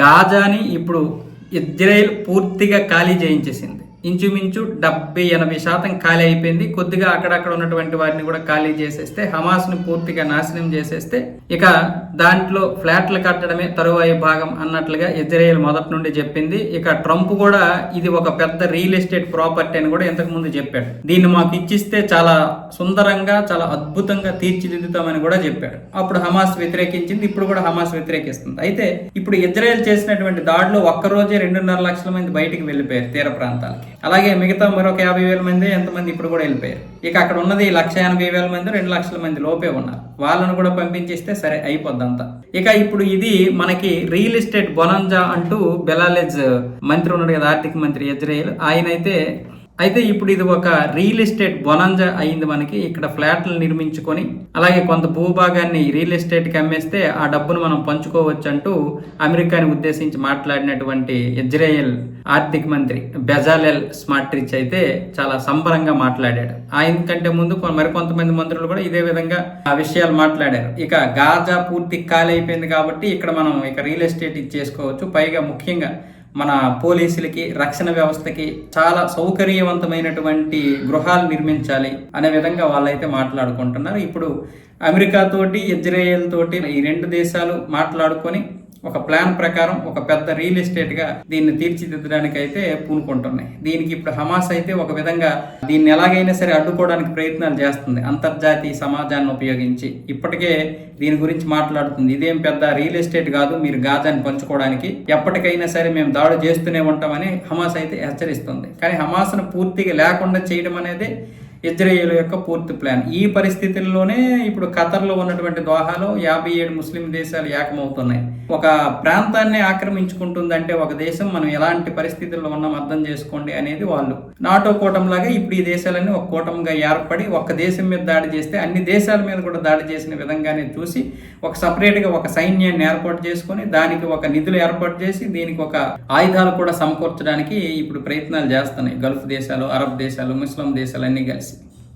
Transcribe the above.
గాజాని ఇప్పుడు ఇజ్రాయెల్ పూర్తిగా ఖాళీ చేయించేసింది. ఇంచుమించు డెబ్బై ఎనభై శాతం ఖాళీ అయిపోయింది. కొద్దిగా అక్కడక్కడ ఉన్నటువంటి వారిని కూడా ఖాళీ చేసేస్తే హమాస్ని పూర్తిగా నాశనం చేసేస్తే ఇక దాంట్లో ఫ్లాట్లు కట్టడమే తరువాయి భాగం అన్నట్లుగా ఇజ్రాయెల్ మొదటి నుండి చెప్పింది. ఇక ట్రంప్ కూడా ఇది ఒక పెద్ద రియల్ ఎస్టేట్ ప్రాపర్టీ అని కూడా ఇంతకుముందు చెప్పాడు. దీన్ని మాకు ఇచ్చిస్తే చాలా సుందరంగా చాలా అద్భుతంగా తీర్చిదిద్దుతామని కూడా చెప్పాడు. అప్పుడు హమాస్ వ్యతిరేకించింది ఇప్పుడు కూడా హమాస్ వ్యతిరేకిస్తుంది. అయితే ఇప్పుడు ఇజ్రాయెల్ చేసినటువంటి దాడిలో ఒక్కరోజే రెండున్నర లక్షల మంది బయటికి వెళ్ళిపోయారు తీర ప్రాంతాలకి. అలాగే మిగతా మరొక యాభై వేల మంది ఎంతమంది ఇప్పుడు కూడా వెళ్ళిపోయారు. ఇక అక్కడ ఉన్నది లక్ష ఎనభై వేల మంది రెండు లక్షల మంది లోపే ఉన్నారు. వాళ్ళను కూడా పంపించేస్తే సరే అయిపోద్దంతా ఇక ఇప్పుడు ఇది మనకి రియల్ ఎస్టేట్ బొనంజా అంటూ బెలాలెజ్ మంత్రి ఉన్నాడు కదా ఆర్థిక మంత్రి ఇజ్రాయెల్. ఆయన అయితే ఇప్పుడు ఇది ఒక రియల్ ఎస్టేట్ బొనంజా అయింది మనకి. ఇక్కడ ఫ్లాట్లు నిర్మించుకొని అలాగే కొంత భూభాగాన్ని రియల్ ఎస్టేట్కి అమ్మేస్తే ఆ డబ్బును మనం పంచుకోవచ్చు అంటూ అమెరికాని ఉద్దేశించి మాట్లాడినటువంటి ఇజ్రాయెల్ ఆర్థిక మంత్రి బెజాలెల్ స్మార్ట్రిచ్ అయితే చాలా సంబరంగా మాట్లాడాడు. ఆయన కంటే ముందు మరికొంతమంది మంత్రులు కూడా ఇదే విధంగా ఆ విషయాలు మాట్లాడారు. ఇక గాజా పూర్తి ఖాళీ అయిపోయింది కాబట్టి ఇక్కడ మనం ఇక రియల్ ఎస్టేట్ ఇచ్చేసుకోవచ్చు పైగా ముఖ్యంగా మన పోలీసులకి రక్షణ వ్యవస్థకి చాలా సౌకర్యవంతమైనటువంటి గృహాలు నిర్మించాలి అనే విధంగా వాళ్ళైతే మాట్లాడుకుంటున్నారు. ఇప్పుడు అమెరికా తోటి ఇజ్రాయెల్ తోటి ఈ రెండు దేశాలు మాట్లాడుకొని ఒక ప్లాన్ ప్రకారం ఒక పెద్ద రియల్ ఎస్టేట్గా దీన్ని తీర్చిదిద్దడానికి అయితే పూనుకుంటున్నాయి. దీనికి ఇప్పుడు హమాస్ అయితే ఒక విధంగా దీన్ని ఎలాగైనా సరే అడ్డుకోవడానికి ప్రయత్నాలు చేస్తుంది. అంతర్జాతీయ సమాజాన్ని ఉపయోగించి ఇప్పటికే దీని గురించి మాట్లాడుతుంది. ఇదేం పెద్ద రియల్ ఎస్టేట్ కాదు మీరు గాజాన్ని పంచుకోవడానికి ఎప్పటికైనా సరే మేము దాడి చేస్తూనే ఉంటామని హమాస్ అయితే హెచ్చరిస్తుంది. కానీ హమాస్ను పూర్తిగా లేకుండా చేయడం అనేది ఇజ్రాయేల్ యొక్క పూర్తి ప్లాన్. ఈ పరిస్థితుల్లోనే ఇప్పుడు ఖతర్లో ఉన్నటువంటి దోహాలో యాభై ఏడు ముస్లిం దేశాలు ఏకమవుతున్నాయి. ఒక ప్రాంతాన్ని ఆక్రమించుకుంటుందంటే ఒక దేశం మనం ఎలాంటి పరిస్థితుల్లో ఉన్నాం అర్థం చేసుకోండి అనేది వాళ్ళు. నాటో కూటంలాగా ఇప్పుడు ఈ దేశాలన్నీ ఒక కూటమిగా ఏర్పడి ఒక దేశం మీద దాడి చేస్తే అన్ని దేశాల మీద కూడా దాడి చేసిన విధంగానే చూసి ఒక సపరేట్గా ఒక సైన్యాన్ని ఏర్పాటు చేసుకొని దానికి ఒక నిధులు ఏర్పాటు చేసి దీనికి ఒక ఆయుధాలు కూడా సమకూర్చడానికి ఇప్పుడు ప్రయత్నాలు చేస్తున్నాయి. గల్ఫ్ దేశాలు అరబ్ దేశాలు ముస్లిం దేశాలు కలిసి.